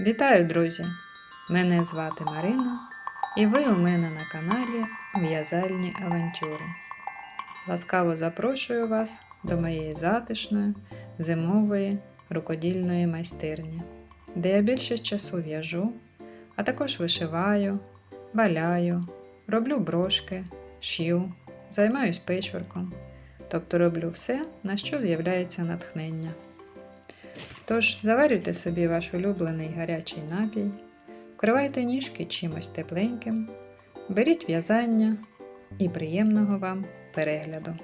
Вітаю, друзі! Мене звати Марина, і ви у мене на каналі В'язальні авантюри. Ласкаво запрошую вас до моєї затишної зимової рукодільної майстерні, де я більшість часу в'яжу, а також вишиваю, валяю, роблю брошки, шью, займаюсь печворком, тобто роблю все, на що з'являється натхнення. Тож заварюйте собі ваш улюблений гарячий напій, вкривайте ніжки чимось тепленьким, беріть в'язання і приємного вам перегляду.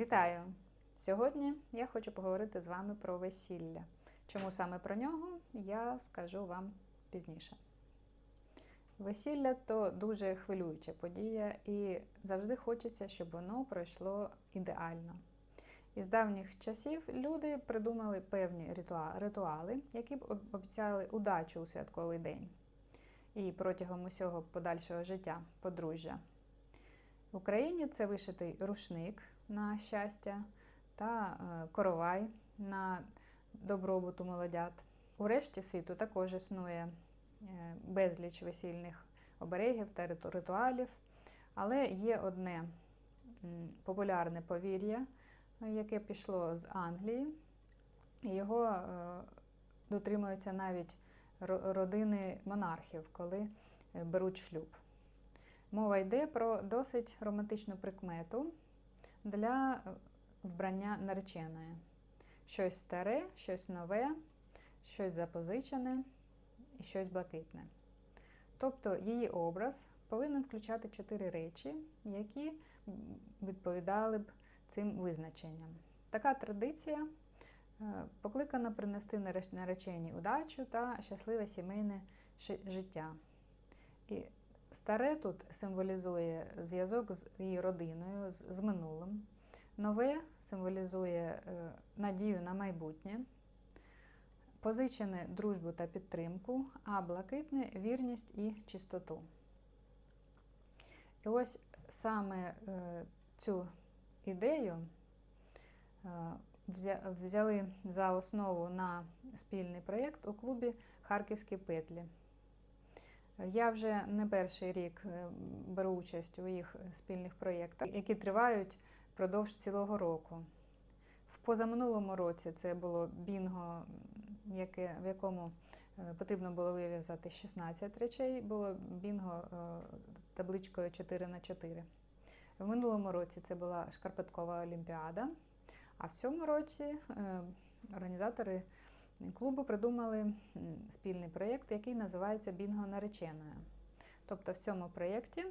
Вітаю! Сьогодні я хочу поговорити з вами про весілля. Чому саме про нього, я скажу вам пізніше. Весілля то дуже хвилююча подія, і завжди хочеться, щоб воно пройшло ідеально. Із давніх часів люди придумали певні ритуали, які б обіцяли удачу у святковий день і протягом усього подальшого життя подружжя. В Україні це вишитий рушник на щастя та е, коровай на добробуту молодят. У решті світу також існує е, безліч весільних оберегів та ритуалів, але є одне популярне повір'я, яке пішло з Англії. Його е, дотримуються навіть родини монархів, коли беруть шлюб. Мова йде про досить романтичну прикмету для е, вбрання нареченої. Щось старе, щось нове, щось запозичене і щось блакитне. Тобто її образ повинен включати чотири речі, які відповідали б цим визначенням. Така традиція е, покликана принести нареченій удачу та щасливе сімейне життя. І Старе тут символізує зв'язок з її родиною, з, з минулим. Нове символізує е, надію на майбутнє, позичене дружбу та підтримку, а блакитне вірність і чистоту. І ось саме е, цю ідею е, взяли за основу на спільний проєкт у клубі Харківські петлі. Я вже не перший рік е, беру участь у їх спільних проєктах, які тривають впродовж цілого року. В позаминулому році це було бінго, яке, в якому е, потрібно було вив'язати 16 речей, було бінго е, табличкою 4 на 4 В минулому році це була шкарпеткова олімпіада, а в цьому році організатори клубу придумали спільний проєкт, який називається Бінго нареченою. Тобто в цьому проєкті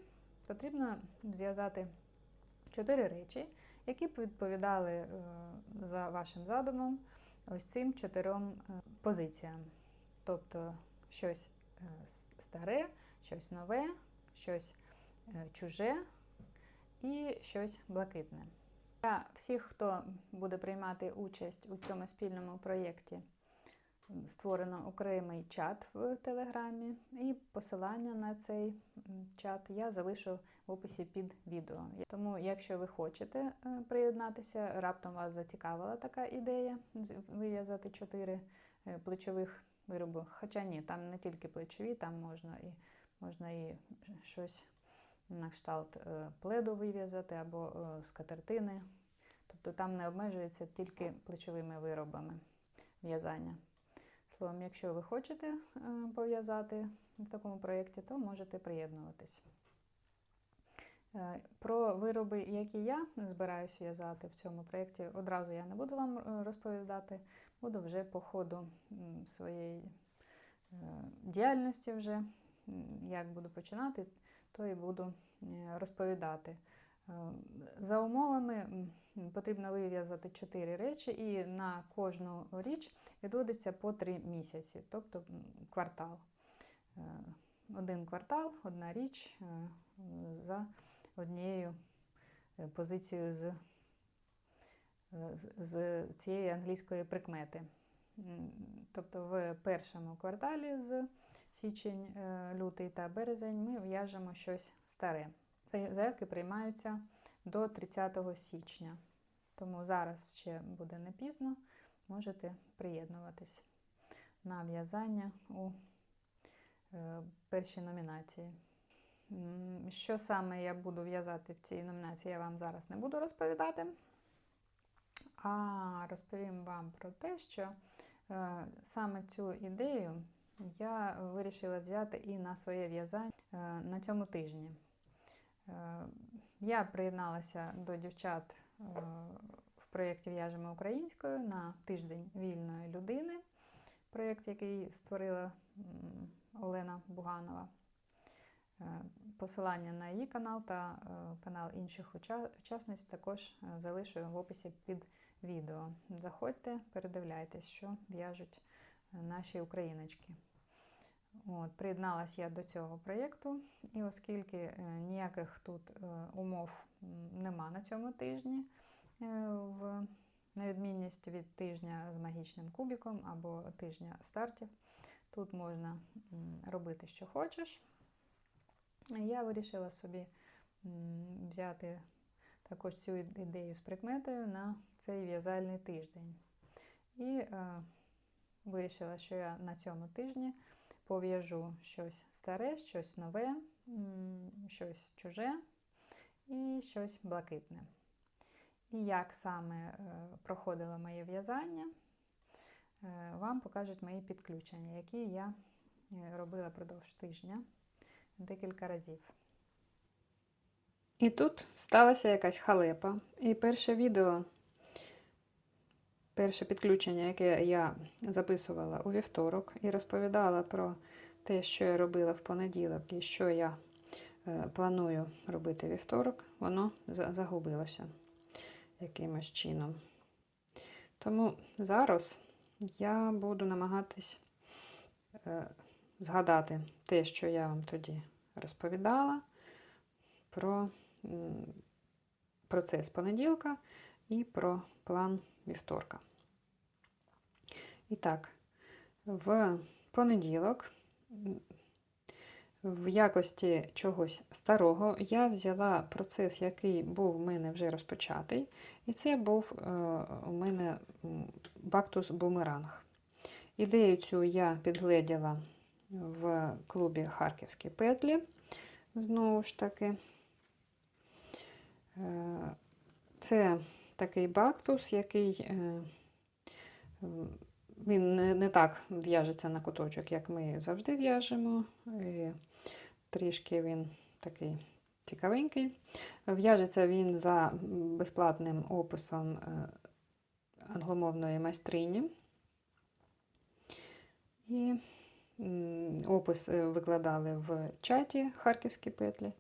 потрібно зв'язати чотири речі, які б відповідали е, за вашим задумом ось цим чотирьом е, позиціям. Тобто щось е, старе, щось нове, щось чуже і щось блакитне. Для всіх, хто буде приймати участь у цьому спільному проєкті, створено окремий чат в Телеграмі, і посилання на цей чат я залишу в описі під відео. Тому, якщо ви хочете е, приєднатися, раптом вас зацікавила така ідея вив'язати чотири е, плечових вироби. Хоча ні, там не тільки плечові, там можна і можна і щось на кшталт е, пледу вив'язати або скатертини. Тобто там не обмежується тільки плечовими виробами в'язання. Словом, якщо ви хочете е, пов'язати в такому проєкті, то можете приєднуватись. Е, Про вироби, які я збираюсь в'язати в цьому проєкті, одразу я не буду вам е, розповідати, буду вже по ходу своєї діяльності, вже, як буду починати, то і буду розповідати. Е, За умовами потрібно вив'язати 4 речі, і на кожну річ відводиться по 3 місяці, тобто квартал. Е, Один квартал, одна річ е, за однією позицією з з- цієї англійської прикмети. Тобто в першому кварталі з січень, лютий та березень ми в'яжемо щось старе. Заявки приймаються до 30 січня. Тому зараз ще буде не пізно, можете приєднуватись на в'язання у е, першій номінації. Що саме я буду в'язати в цій номінації, я вам зараз не буду розповідати. А розповім вам про те, що е, саме цю ідею я вирішила взяти і на своє в'язання е, на цьому тижні. Е, я приєдналася до дівчат е, в проєкті В'яжемо українською на тиждень вільної людини, проєкт, який створила Олена Буганова. Е, Посилання на її канал та канал інших учасниць також залишу в описі під відео. Заходьте, передивляйтесь, що в'яжуть наші україночки. От, приєдналась я до цього проєкту, і оскільки е, ніяких тут е, умов нема на цьому тижні, е, в, на відмінність від тижня з магічним кубіком або тижня стартів, тут можна робити, що хочеш. Я вирішила собі взяти також цю ідею з прикметою на цей в'язальний тиждень. І е, вирішила, що я на цьому тижні пов'яжу щось старе, щось нове, щось чуже і щось блакитне. І як саме е, проходило моє в'язання, е, вам покажуть мої підключення, які я е, робила продовж тижня декілька разів. І тут сталася якась халепа. І перше відео, перше підключення, яке я записувала у вівторок, і розповідала про те, що я робила в понеділок і що я е, планую робити вівторок, воно загубилося якимось чином. Тому зараз я буду намагатись е, згадати те, що я вам тоді розповідала про процес понеділка і про план вівторка. І так, в понеділок, в якості чогось старого, я взяла процес, який був в мене вже розпочатий, і це був е, у мене бактус бумеранг. Ідею цю я підгледіла в клубі Харківські петлі. Знову ж таки, Е, це такий бактус, який е, він не, не так в'яжеться на куточок, як ми завжди в'яжемо. І Трішки він такий цікавенький. В'яжеться він за безплатним описом е, англомовної майстрині. І опис е, викладали в чаті Харківські петлі.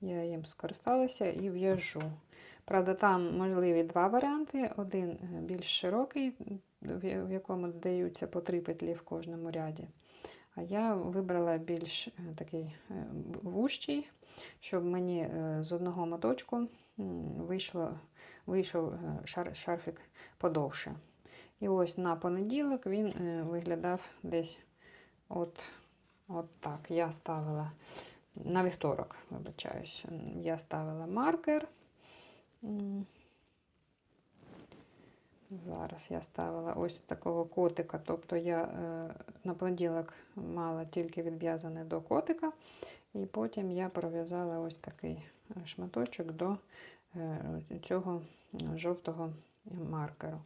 Я їм скористалася і в'яжу. Правда, там можливі два варіанти. Один е, більш широкий, в якому додаються по три петлі в кожному ряді. А я вибрала більш е, такий е, вущий, щоб мені е, з одного моточку вийшло, вийшов шар, шарфік подовше. І ось на понеділок він виглядав десь от, от так. Я ставила на вівторок, вибачаюсь, я ставила маркер. Зараз я ставила ось такого котика. Тобто я е, на понеділок мала тільки відв'язане до котика, і потім я пров'язала ось такий е, шматочок до е, цього жовтого маркеру.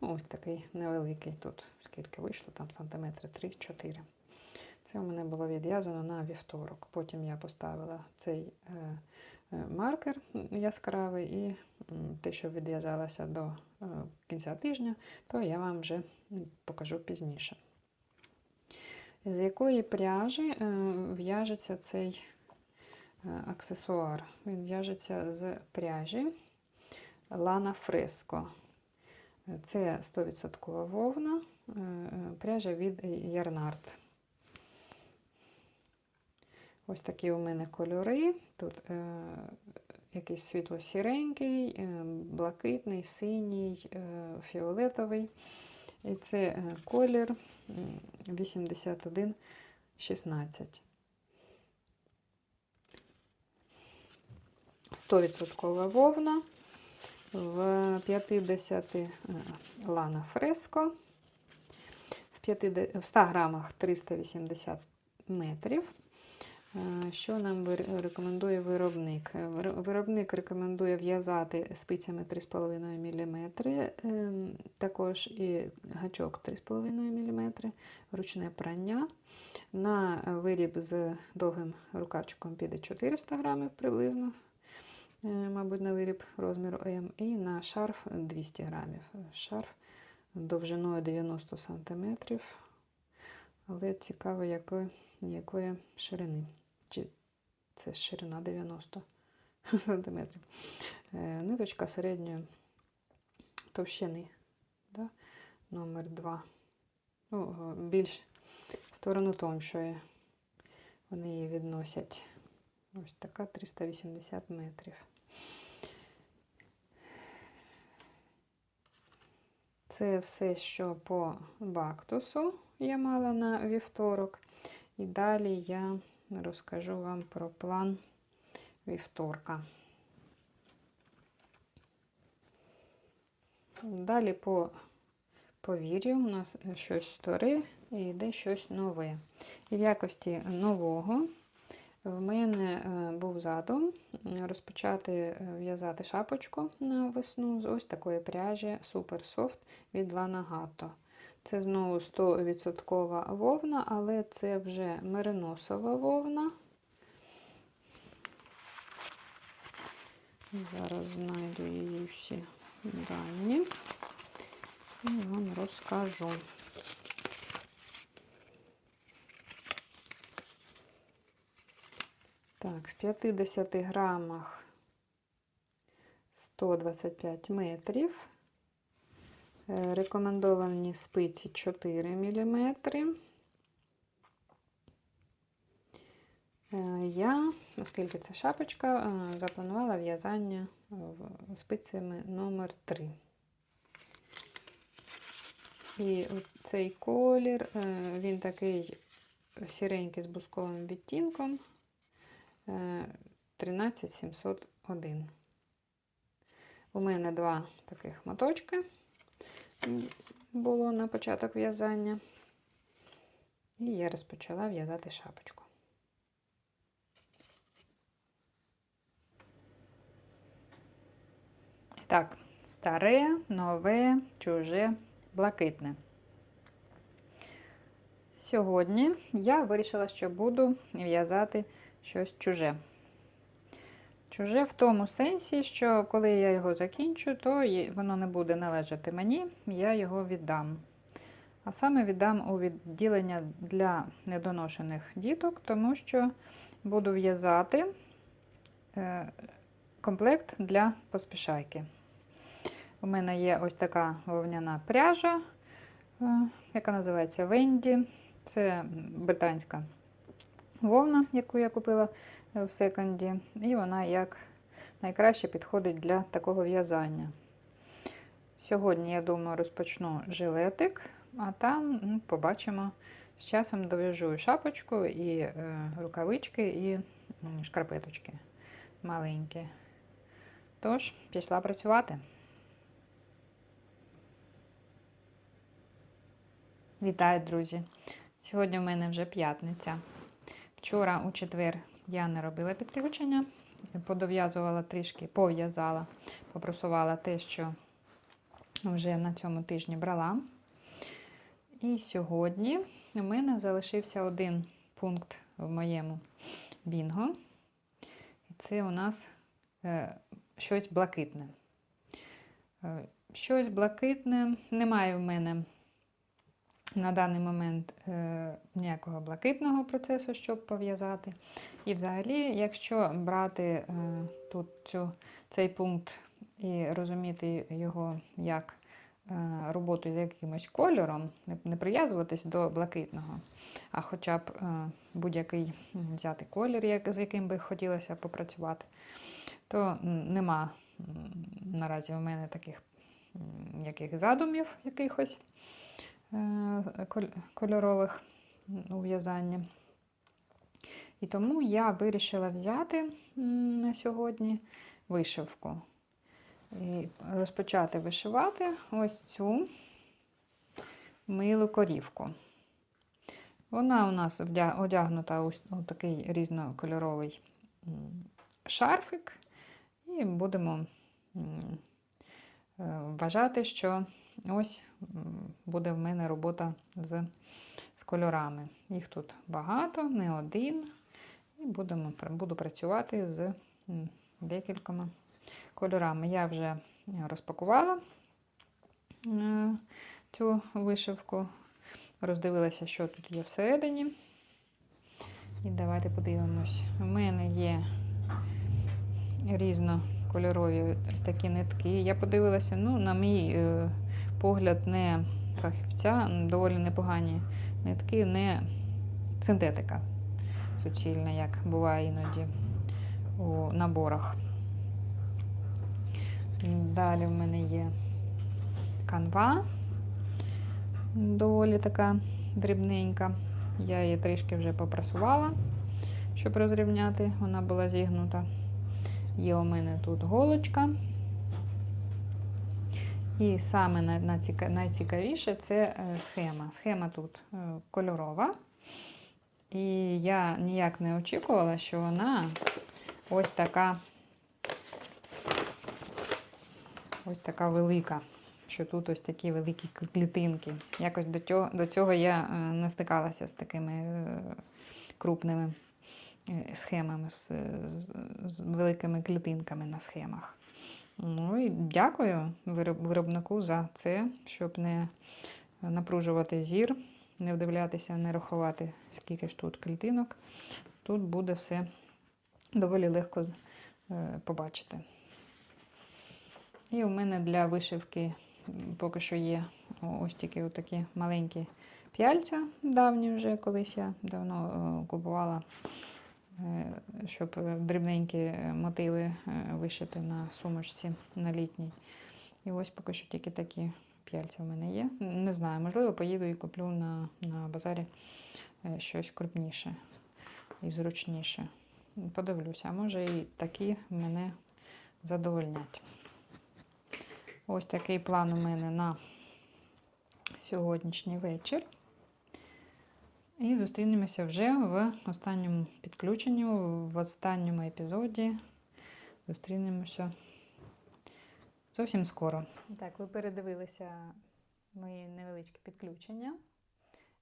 Ну, ось такий невеликий тут, скільки вийшло, там сантиметри 3-4. Це у мене було відв'язано на вівторок. Потім я поставила цей е, е, маркер яскравий і те, що відв'язалося до кінця тижня, то я вам вже покажу пізніше. З якої пряжі е, в'яжеться цей е, аксесуар? Він в'яжеться з пряжі Fresco. Е, Це 100% вовна, е, е, пряжа від Ярнард. Ось такі у мене кольори. Тут е, якийсь світло-сіренький, е, блакитний, синій, е, фіолетовий. І це е, колір 8116. 100% вовна в 50 е, лана фреско, в 50 в 100 грамах 380 метрів. Е, Що нам рекомендує виробник? Е, Виробник рекомендує в'язати спицями 3,5 мм, ем, також і гачок 3,5 мм, ручне прання. На виріб з довгим рукавчиком піде 400 грамів приблизно, е, мабуть, на виріб розміру М, і на шарф 200 грамів. Шарф довжиною 90 см, але цікаво, якої, якої ширини. Це ширина 90 см. Ниточка середньої товщини. Да? Номер 2. Ну, більш в сторону тоншої. Вони її відносять. Ось така 380 метрів. Це все, що по бактусу я мала на вівторок. І далі я розкажу вам про план вівторка. Далі по повір'ю у нас щось старе і йде щось нове. І в якості нового в мене е, був задум розпочати е, в'язати шапочку на весну з ось такої пряжі Super Soft від Lana Gatto. Це знову 100% вовна, але це вже мериносова вовна. Зараз знайду її всі дані і вам розкажу. Так, в 50 грамах 125 метрів. Е, Рекомендовані спиці 4 мм. Я, оскільки це шапочка, е, запланувала в'язання спицями номер 3. І цей колір, е, він такий сіренький з бусковим відтінком. е, 13701. У мене два таких моточки було на початок в'язання. І я розпочала в'язати шапочку. Так, старе, нове, чуже, блакитне. Сьогодні я вирішила, що буду в'язати щось чуже. Чуже в тому сенсі, що коли я його закінчу, то воно не буде належати мені, я його віддам. А саме віддам у відділення для недоношених діток, тому що буду в'язати е, комплект для поспішайки. У мене є ось така вовняна пряжа, е, яка називається Венді. Це британська вовна, яку я купила в секонді, і вона як найкраще підходить для такого в'язання. Сьогодні, я думаю, розпочну жилетик, а там ну, побачимо. З часом дов'яжу шапочку, і е, рукавички, і шкарпеточки маленькі. Тож, пішла працювати. Вітаю, друзі! Сьогодні в мене вже п'ятниця. Вчора у четвер я не робила підключення, подов'язувала трішки, пов'язала, попросувала те, що вже на цьому тижні брала. І сьогодні у мене залишився один пункт в моєму бінго. І це у нас е, щось блакитне. Е, щось блакитне. Немає в мене на даний момент е, ніякого блакитного процесу, щоб пов'язати. І взагалі, якщо брати е, тут цю, цей пункт і розуміти його як е, роботу з якимось кольором, не, не прив'язуватись до блакитного, а хоча б е, будь-який взяти колір, як, з яким би хотілося попрацювати, то нема наразі в мене таких яких задумів якихось кольорових м, у в'язанні. І тому я вирішила взяти на сьогодні вишивку і розпочати вишивати ось цю милу корівку. Вона у нас одягнута у, такий різнокольоровий шарфик, і будемо е, вважати, що ось буде в мене робота з, з кольорами. Їх тут багато, не один. І будемо, буду працювати з декількома кольорами. Я вже розпакувала е, цю вишивку, роздивилася, що тут є всередині. І давайте подивимось. У мене є різнокольорові такі нитки. Я подивилася, ну, на мій е, погляд, не фахівця, доволі непогані нитки, не синтетика суцільна, як буває іноді у наборах. Далі в мене є канва, доволі така дрібненька. Я її трішки вже попрасувала, щоб розрівняти, вона була зігнута. Є у мене тут голочка. І саме найцікавіше це е, схема. Схема тут е, кольорова. І я ніяк не очікувала, що вона ось така ось така велика. Що тут ось такі великі клітинки. Якось до цього, до цього я е, не стикалася з такими крупними схемами, з, з, з великими клітинками на схемах. Ну і дякую виробнику за це, щоб не напружувати зір, не вдивлятися, не рахувати, скільки ж тут клітинок. Тут буде все доволі легко е, побачити. І у мене для вишивки поки що є ось тільки такі маленькі п'яльця давні вже колись я давно е, купувала, щоб е, дрібненькі е, мотиви е, вишити на сумочці на літній. І ось поки що тільки такі п'яльця в мене є. Не знаю, можливо, поїду і куплю на, на базарі е, щось крупніше і зручніше. Подивлюся, а може і такі мене задовольнять. Ось такий план у мене на сьогоднішній вечір. І зустрінемося вже в останньому підключенні, в останньому епізоді. Зустрінемося зовсім скоро. Так, ви передивилися мої невеличкі підключення.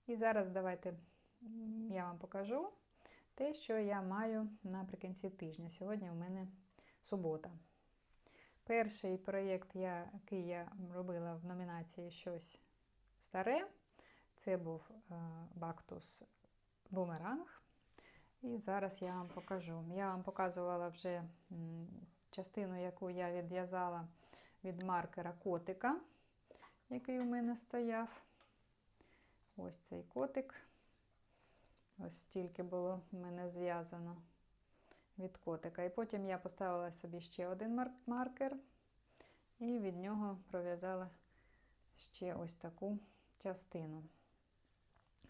І зараз давайте я вам покажу те, що я маю наприкінці тижня. Сьогодні у мене субота. Перший проєкт, який я робила в номінації Щось старе, це був е, Бактус Бумеранг. І зараз я вам покажу. Я вам показувала вже частину, яку я відв'язала від маркера котика, який у мене стояв. Ось цей котик. Ось стільки було в мене зв'язано від котика. І потім я поставила собі ще один маркер і від нього пров'язала ще ось таку частину.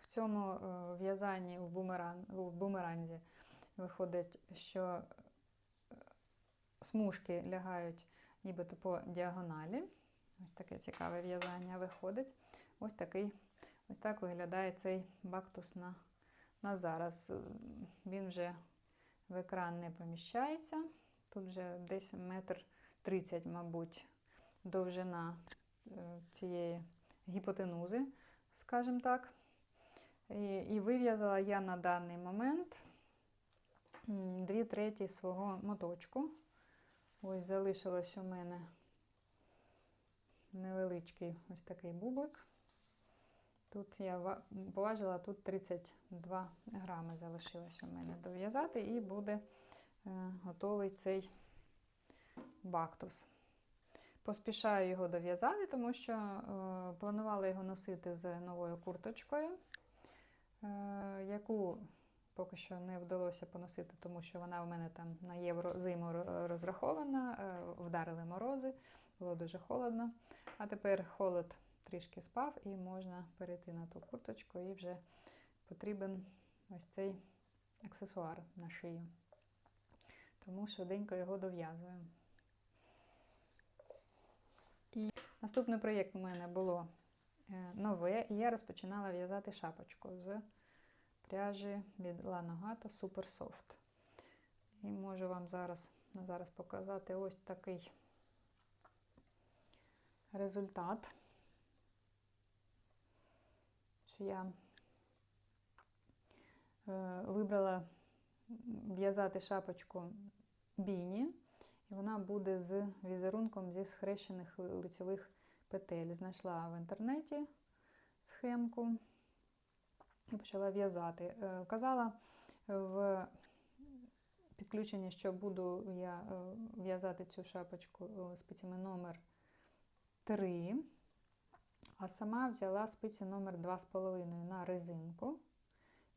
В цьому е, в'язанні в, бумеран, в бумеранзі виходить, що е, смужки лягають нібито по діагоналі. Ось таке цікаве в'язання виходить. Ось такий, ось так виглядає цей бактус на, на зараз. Е, Він вже в екран не поміщається. Тут вже десь метр тридцять, мабуть, довжина цієї гіпотенузи, скажімо так. І, і вив'язала я на даний момент дві треті свого моточку. Ось залишилось у мене невеличкий ось такий бублик. Тут я поважила, тут 32 грами залишилось у мене дов'язати, і буде е, готовий цей бактус. Поспішаю його дов'язати, тому що е, планувала його носити з новою курточкою, яку поки що не вдалося поносити, тому що вона у мене там на євро зиму розрахована, е, вдарили морози, було дуже холодно. А тепер холод трішки спав і можна перейти на ту курточку, і вже потрібен ось цей аксесуар на шию. Тому швиденько його дов'язую. І наступний проєкт у мене було е, нове, і я розпочинала в'язати шапочку з пряжі від Lanogato Super Soft. І можу вам зараз, зараз показати ось такий результат. Що я е, вибрала в'язати шапочку біні, і вона буде з візерунком зі схрещених ли- лицьових петель. Знайшла в інтернеті схемку і почала в'язати. Е, Казала в підключенні, що буду я е, в'язати цю шапочку е, спицями номер 3, а сама взяла спиці номер 2,5 на резинку.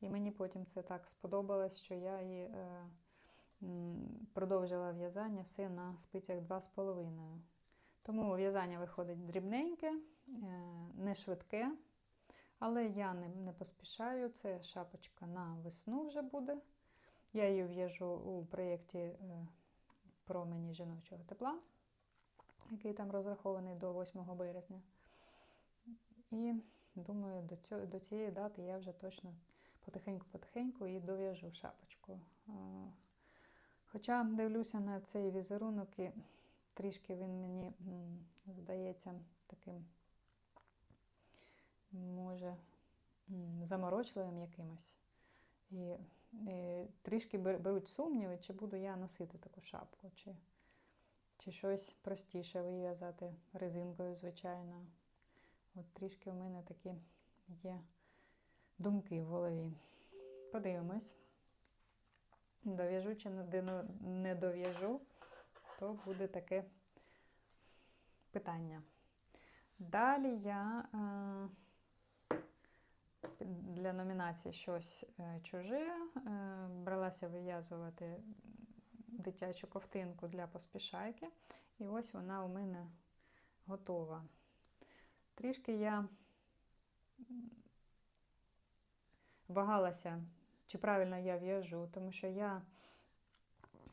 І мені потім це так сподобалось, що я її е, продовжила в'язання все на спицях 2,5. Тому в'язання виходить дрібненьке, е, не швидке, але я не, не поспішаю. Це шапочка на весну вже буде. Я її в'яжу у проєкті е, промені жіночого тепла, який там розрахований до 8 березня. І думаю, до, цього, до цієї дати я вже точно потихеньку-потихеньку і дов'яжу шапочку. Е, Хоча дивлюся на цей візерунок і трішки він мені здається таким, може, заморочливим якимось. І, і трішки беруть сумніви, чи буду я носити таку шапку, чи, чи щось простіше вив'язати резинкою, звичайно. От трішки у мене такі є думки в голові. Подивимось. Дов'яжу чи не дов'яжу, то буде таке питання. Далі я е, для номінації щось е, чуже е, бралася вив'язувати дитячу ковтинку для поспішайки. І ось вона у мене готова. Трішки я вагалася, чи правильно я в'яжу, тому що я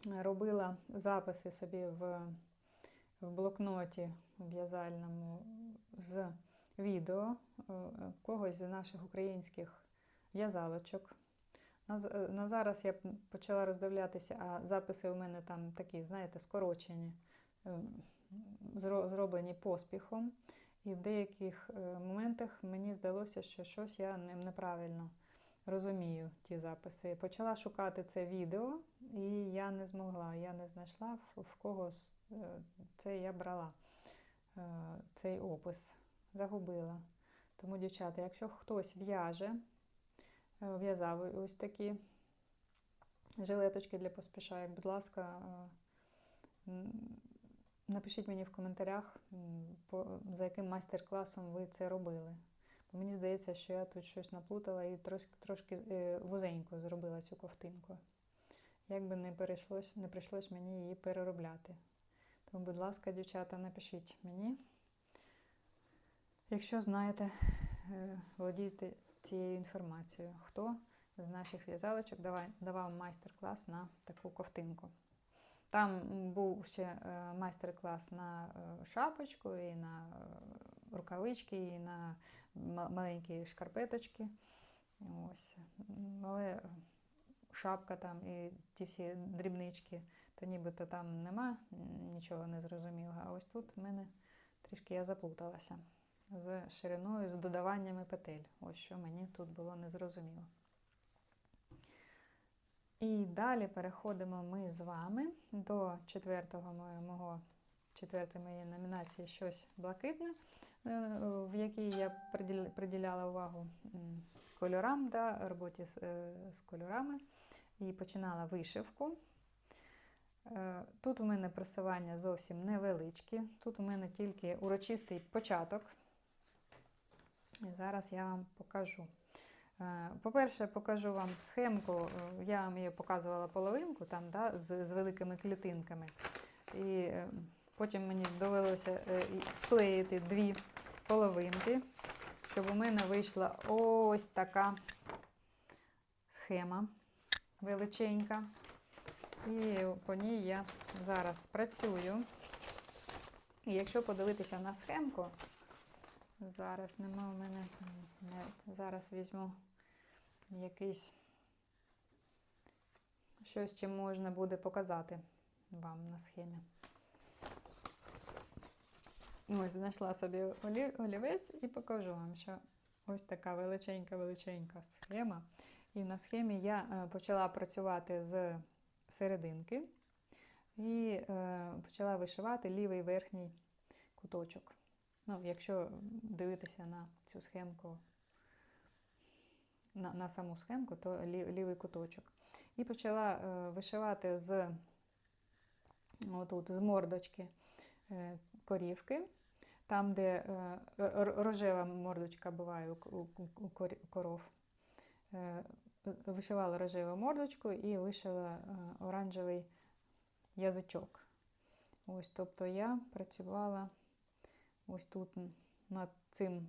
робила записи собі в, в блокноті в'язальному з відео е, когось з наших українських в'язалочок. На, е, зараз я почала роздивлятися, а записи у мене там такі, знаєте, скорочені, е, зроблені поспіхом. І в деяких е, моментах мені здалося, що щось я неправильно розумію ті записи. Почала шукати це відео, і я не змогла, я не знайшла в, кого е, це я брала е, цей опис, загубила. Тому, дівчата, якщо хтось в'яже, е, в'язав ось такі жилеточки для поспішайок, будь ласка, напишіть мені в коментарях, за яким майстер-класом ви це робили. Мені здається, що я тут щось наплутала і трошки, трошки е, вузенько зробила цю ковтинку. Як би не, перейшлось, не прийшлось мені її переробляти. Тому, будь ласка, дівчата, напишіть мені, якщо знаєте, е, володієте цією інформацією, хто з наших в'язалочок давав майстер-клас на таку ковтинку. Там був ще е, майстер-клас на шапочку, і на рукавички, і на маленькі шкарпеточки. Ось. Але шапка там і ті всі дрібнички, то нібито там нема нічого незрозумілого. А ось тут в мене трішки я заплуталася з шириною, з додаваннями петель. Ось що мені тут було незрозуміло. І далі переходимо ми з вами до четвертого мого, четвертої моєї номінації щось блакитне, в якій я приділяла увагу кольорам, да, роботі з, е, з кольорами. І починала вишивку. Е, Тут у мене просування зовсім невеличкі. Тут у мене тільки урочистий початок. І зараз я вам покажу. Е, По-перше, покажу вам схемку. Е, Я вам її показувала половинку там, да, з, з великими клітинками. І е, потім мені довелося е, склеїти дві половинки, щоб у мене вийшла ось така схема величенька. І по ній я зараз працюю. І якщо подивитися на схемку, зараз нема у мене. Зараз візьму якийсь щось, чим можна буде показати вам на схемі. Ось знайшла собі олівець і покажу вам, що ось така величенька-величенька схема. І на схемі я е, почала працювати з серединки і е, почала вишивати лівий верхній куточок. Ну, якщо дивитися на цю схемку, на, на саму схемку, то лі- лівий куточок. І почала е, вишивати з отут, з мордочки корівки. Там, де е, рожева мордочка буває у, у, у кор- у коров. Е, вишивала рожеву мордочку і вишила е, оранжевий язичок. Ось, тобто я працювала ось тут над цим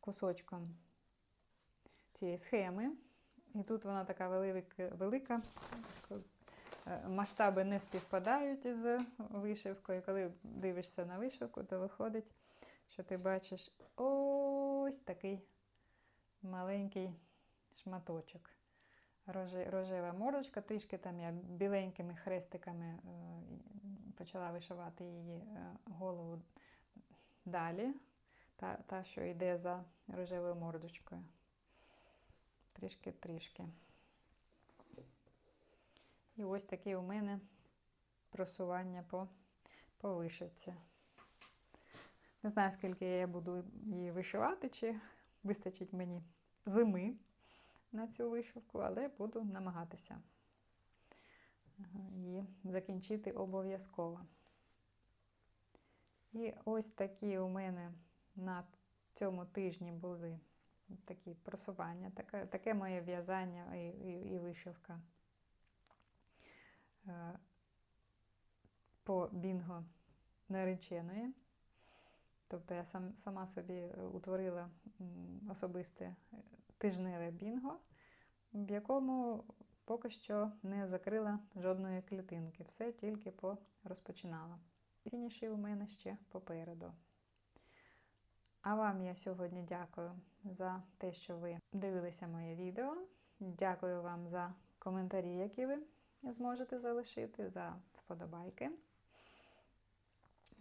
кусочком цієї схеми. І тут вона така велика, велика. Е, Масштаби не співпадають із вишивкою. Коли дивишся на вишивку, то виходить, що ти бачиш ось такий маленький шматочок. Рожева мордочка, трішки там я біленькими хрестиками е, почала вишивати її е, голову далі, та, та що йде за рожевою мордочкою. Трішки-трішки. І ось таке у мене просування по, по вишивці. Не знаю, скільки я буду її вишивати, чи вистачить мені зими на цю вишивку, але буду намагатися її закінчити обов'язково. І ось такі у мене на цьому тижні були такі просування, таке, таке моє в'язання і, і, і вишивка е, по бінго нареченої. Тобто я сам, сама собі е, утворила особисте е, тижневе бінго, в якому поки що не закрила жодної клітинки. Все тільки порозпочинала. Фініші у мене ще попереду. А вам я сьогодні дякую за те, що ви дивилися моє відео. Дякую вам за коментарі, які ви зможете залишити, за вподобайки,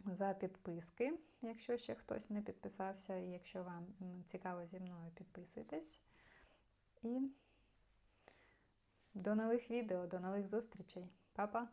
за підписки, якщо ще хтось не підписався, і якщо вам цікаво зі мною, підписуйтесь. І до нових відео, до нових зустрічей. Па-па!